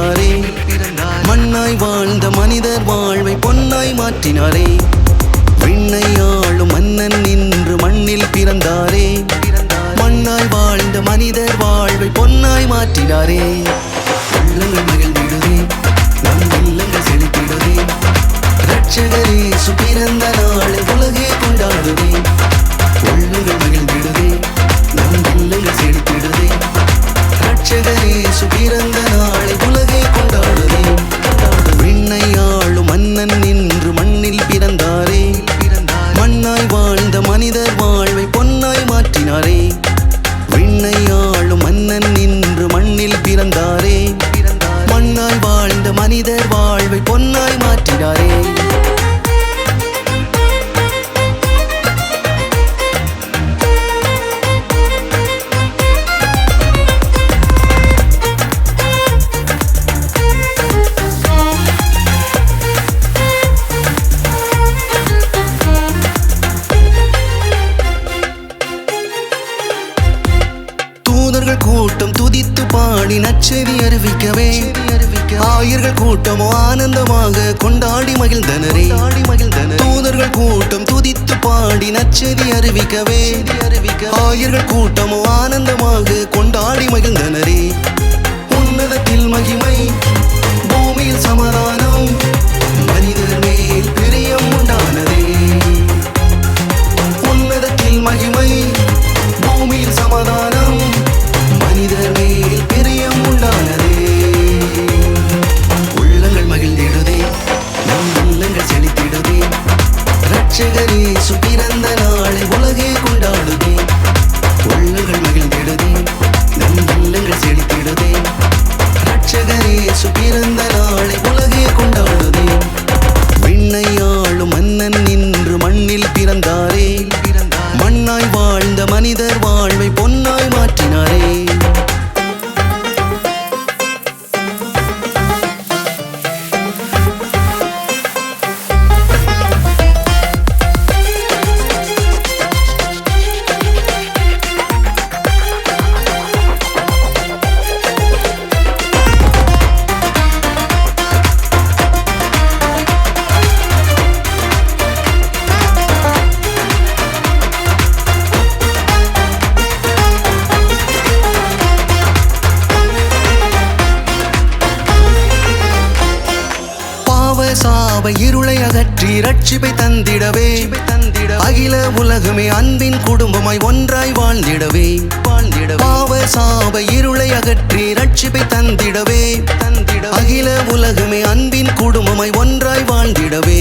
பிறந்தாரே. மண்ணாய் வாழ்ந்த மனிதர் வாழ்வை பொன்னாய் மாற்றினாரே. விண்ணை ஆளும் மன்னன் நின்று மண்ணில் பிறந்தாரே. மண்ணாய் வாழ்ந்த மனிதர் வாழ்வை பொன்னாய் மாற்றினாரே. நச்செய்தி அறிவிக்கவே. ஆயர்கள் கூட்டம் ஆனந்தமாக கொண்டாடி மகிழ்ந்தனரே. தூதர்கள் கூட்டம் துதித்து பாடி நச்செய்தி அறிவிக்கவே. ஆயர்கள் கூட்டம் ஆனந்தமாக கொண்டாடி மகிழ்ந்தனரே. உன்னதத்தில் மகிமை பாவை இருளை அகற்றி ரட்சிப்பை தந்திடவே. தந்திட அகில உலகமே அன்பின் குடும்பமாய் ஒன்றாய் வாழ்ந்திடவே. வாழ்ந்திட சாவ சாவை இருளை அகற்றி ரட்சிப்பை தந்திடவே. தந்திட அகில உலகமே அன்பின் குடும்பமாய் ஒன்றாய் வாழ்ந்திடவே.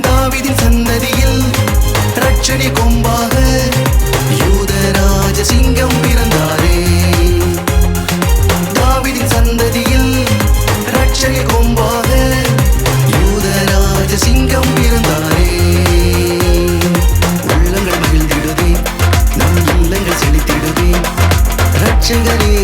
தாவிதின் சந்ததியில் ரட்சணி கொம்பா 心的你。